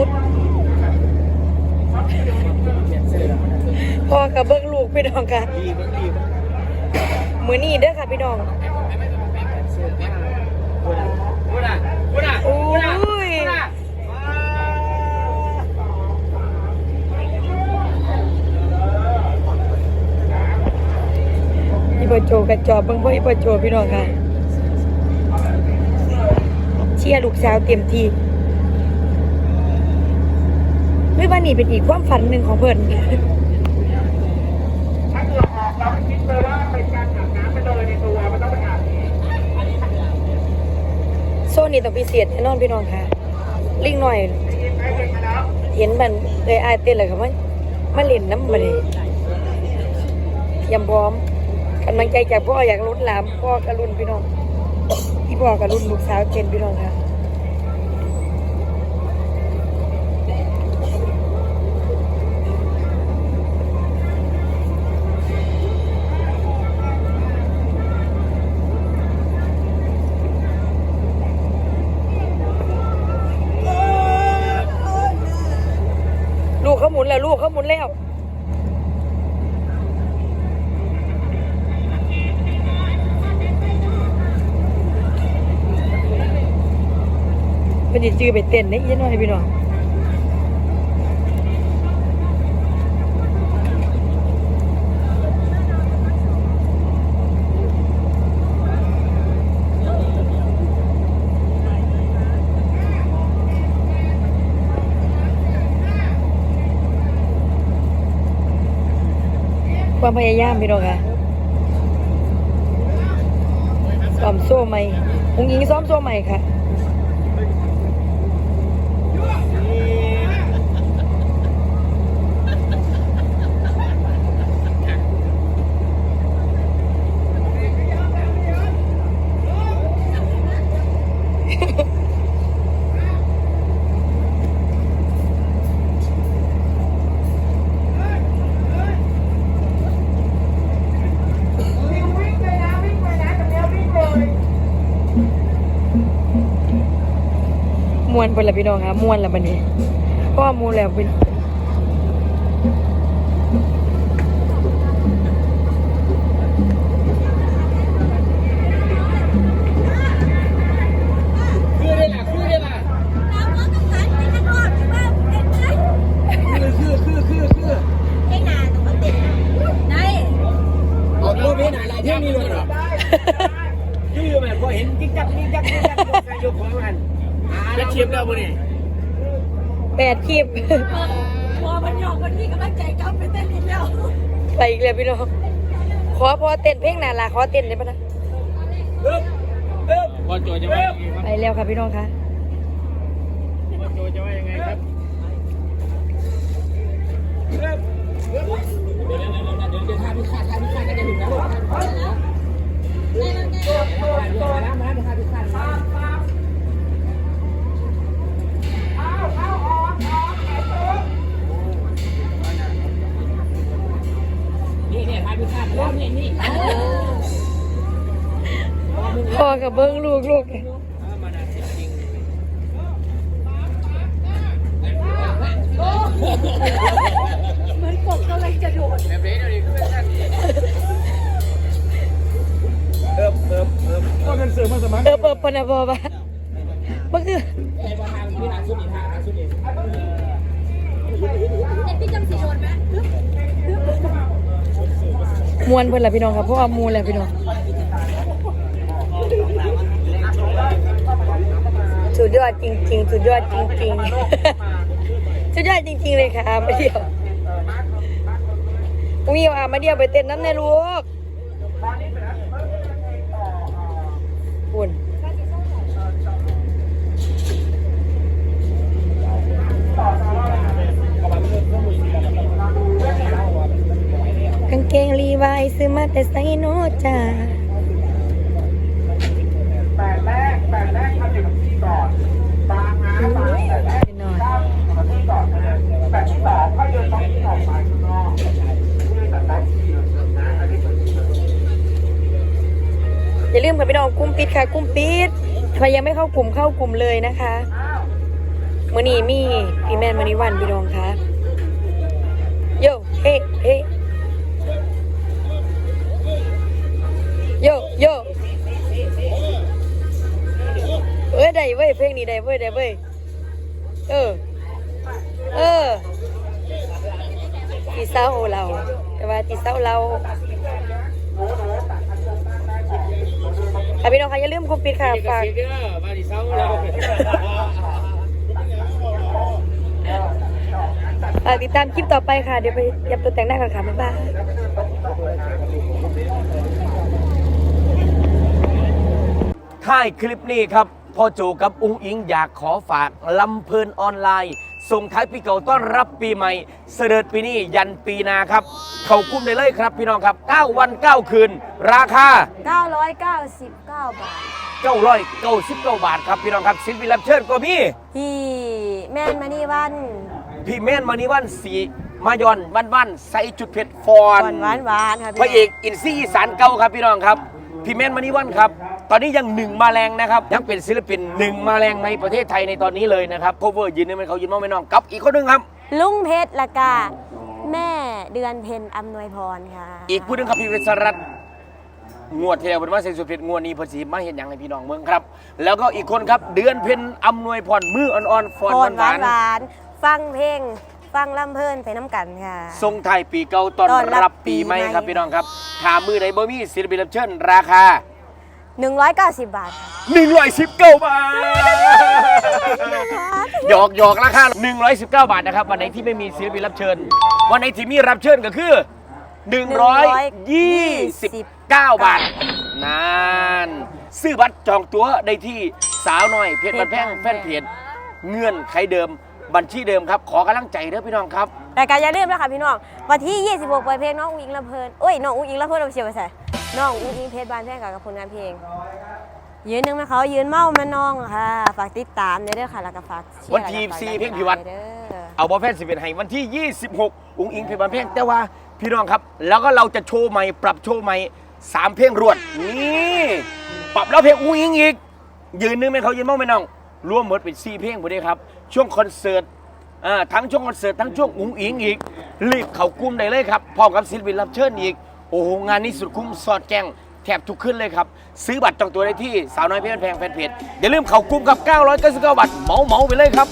สุด พ่อกับเบิ้งลูกพี่น้องค่ะดีเบิ่งดีเบิ่งมือนี้เด้อค่ะพี่น้องอผ้าพูดอะพูดอะโอ้ยอีบโจกระจอบเบิ้งพ่ออีบโจพี่น้องค่ะ เชียร์ลูกสาวเต็มที่ไม่ว่า นี่เป็นอีกความฝันหนึ่งของเพิ่นถ้าเหงื่ออกเราคิดเลยว่าเป็นการอาบน้ำไปเลยในตัวมันต้องไปอาบเองโซนี่ต้องพิเศษแน่นอนพี่น้องค่ะ ลิงหน่อย เห็นมันเลยอายเต้นเลยค่ะมันมาเล่นน้ำมาเลยเตรียมพร้อมกำลังใจจากพ่ออยากลุ้นหลามพ่อกระลุนพี่น้องพี่พ่อกระลุนลูกสาวเจนพี่น้องค่ะ หมุนแล้วลูกเขาหมุนแล้วเป็นจะจือไปเต้นเนี่ยยี่น้อยพี่น้อง ความพยายามพี่น้องค่ะซ้อมโซ่ใหม่พุงยิงซ้อมโซ่ใหม่ค่ะ วิ่งวิ่งเลยนะวิ่งเลยนะตรงนี้วิ่งเลย ม วนเพิ่นละพี่น้องค่ะมวนละบันนี้เพราะว่ามวนแล้วเป็น จะเชียบแล้วบ่นี่แปดคลิป พอมันหยอกมันมีกำลังใจกลับไปเต้นอีกแล้วไปอีกแล้วพี่น้อง ขอพอเต้นเพลงนาลาขอเต้นได้ปะนะปึ๊บปึ๊บพอโจจะว่ายังไงครับไปแล้วค่ะพี่น้องค่ะพอโจจะว่ายังไงครับปึ๊บ พิฆาตแล้วนี่นี่พ่อกับเบิ้งลูกลูกมาดาจริงเหมือนกบกำลังจะโดดแบบนี้เดี๋ยวนี้คือเป็นเอิบเอิบเอิบก็เงินเสือมาสมัครเออเปิดปนะบอปะมันคือไอ้บางทางมีทางสุดอีกทางทางสุดอีกเอ็ดพี่จำสีโดนไหม มวนเพิ่นละพี่น้องค่ะเพราะว่ามวนแหละพี่น้องสุดยอดจริง ๆ สุดยอดจริง ๆ สุดยอดจริง ๆ เลยค่ะมาเดียวอุ้ยเอามาเดียวไปเต้นน้ำในลูกคุณกางเกงรีไวายซื้อมาแต่ไซโนจ้าแต่แรกแต่แรกทำอยู่กับที่ก่อนบางนะบางแต่แรกหน่อยก้าอยู่กับที่ก่อนนะแต่ที่สองค่อยเดินต้องที่ออกมาข้างนอกคือแต่แรกที่อยู่นะอันนี้เป็นที่อย่าลืมค่ะพี่น้องกลุ่มปิดค่ะกลุ่มปิดใครยังไม่เข้ากลุ่มเข้ากลุ่มเลยนะคะมือนีมีพี่แมนมานิวันพี่น้องคะ ตีเศร้าเรา แต่ว่าตีเศร้าเราค่ะพี่น้องคะอย่าลืมคุมปิดค่ะฝากฝากติดตามคลิปต่อไปค่ะ เดี๋ยวไปยับตัวแต่งหน้ากันค่ะบ๊ายบายท้ายคลิปนี้ครับพ่อโจกับอุ้งอิงอยากขอฝากลำเพลินออนไลน์ ส่งท้ายปีเก่าต้อนรับปีใหม่ เสด็จปีนี้ยันปีหนาครับ เขากุ้มได้เลยครับพี่น้องครับ 9 วัน 9 คืน ราคา 999 บาท 999 บาทครับพี่น้องครับสินวิรับเชิญก็มีพี่แม่นมานี่วัน พี่เม่นมานิวันสีมายอนวันวันใส่จุดเผ็ดฟอนก่อนหวานหวานๆค่ะพระเอกอินซี่อีสานเก่าครับพี่น้องครับ พี่แมนมานิวันครับ ตอนนี้ยังหนึ่งมาแรงนะครับยังเป็นศิลปินหนึ่งมาแรงในประเทศไทยในตอนนี้เลยนะครับโคเวอร์ยืนนึงเป็นเขายืนมองไม่น้องกับอีกคนหนึงครับ ลุงเพชรละกาแม่เดือนเพ็ญอำนวยพรค่ะอีกผู้หนึงครับพี่เวสรัตน์งวดที่แล้วเป็นว่าเซนสุดเพชรงวดนี้เพอสีมาเห็นอย่างให้พี่น้องเมืองครับ แล้วก็อีกคนครับเดือนเพ็ญอำนวยพรมืออ่อนๆฟอนพรหวาหวานนหวานๆฟังเพลง ฟังลำเพลินไปน้ำกันค่ะ ๆทรงไทายปีเก่าต้อนต้อนรัรับบปีปีใหม่ใหม่ ครับพี่น้องครับถามมือไหนบ่มีศิลปินรับเชิญราคา 190 บาทค่ะ119 บาทหยอกหยอกราคา119 บาทนะครับ วันไหนที่ไม่มีศิลปินรับเชิญ วันไหนที่มีรับเชิญก็คือ 129 บาทนานซื้อบัตรจองตั๋วได้ที่สาวน้อยเพจบันแพงแฟนเพจเงื่อนไขเดิมบัญชีเดิมครับ ขอกำลังใจเด้อพี่น้องครับ แต่การอย่าลืมนะคะพี่น้อง วันที่ 26ปล่อยเพลงน้องอุ้งอิงลำเพลินเอ้ยน้องอุ้งอิงลำเพลินเราเชียร์ไปใส่ น้องอุ้งอิงเพชรบานแพงกับผลงานเพลง ยืนหนึ่งมาเขายืนเมามาน้องค่ะ ฝากติดตามเด้อค่ะแล้วก็ฝากเชียร์วันที่แล้วก็ฝากสี่เพลงพิวัตรเด้อ เอาบอลแพนสิบเอ็ดให้วันที่ 26 อุ้งอิงเพลงบันเพลงแต่ว่าพี่น้องครับ แล้วก็เราจะโชว์ใหม่ ปรับโชว์ใหม่สามเพลงรวด นี่ปรับแล้วเพลงอุ้งอิงอีก ยืนนึงไหมเขายืนมองไหมน้องรวมหมดเป็นสี่เพลงหมดเลยครับ ช่วงคอนเสิร์ตอ่าทั้งช่วงคอนเสิร์ตทั้งช่วงอุ้งอิงอีกรีบเขากลุ้มได้เลยครับพร้อมกับศิลปินรับเชิญอีก โอ้โหงานนี้สุดคุ้มสอดแกงแถบทุกขึ้นเลยครับ ซื้อบัตรจองตัวได้ที่สาวน้อยเพชรแพงแฟนเพจอย่าลืมเขากลุ้มกับ 999 บาทเหมาเหมาไปเลยครับ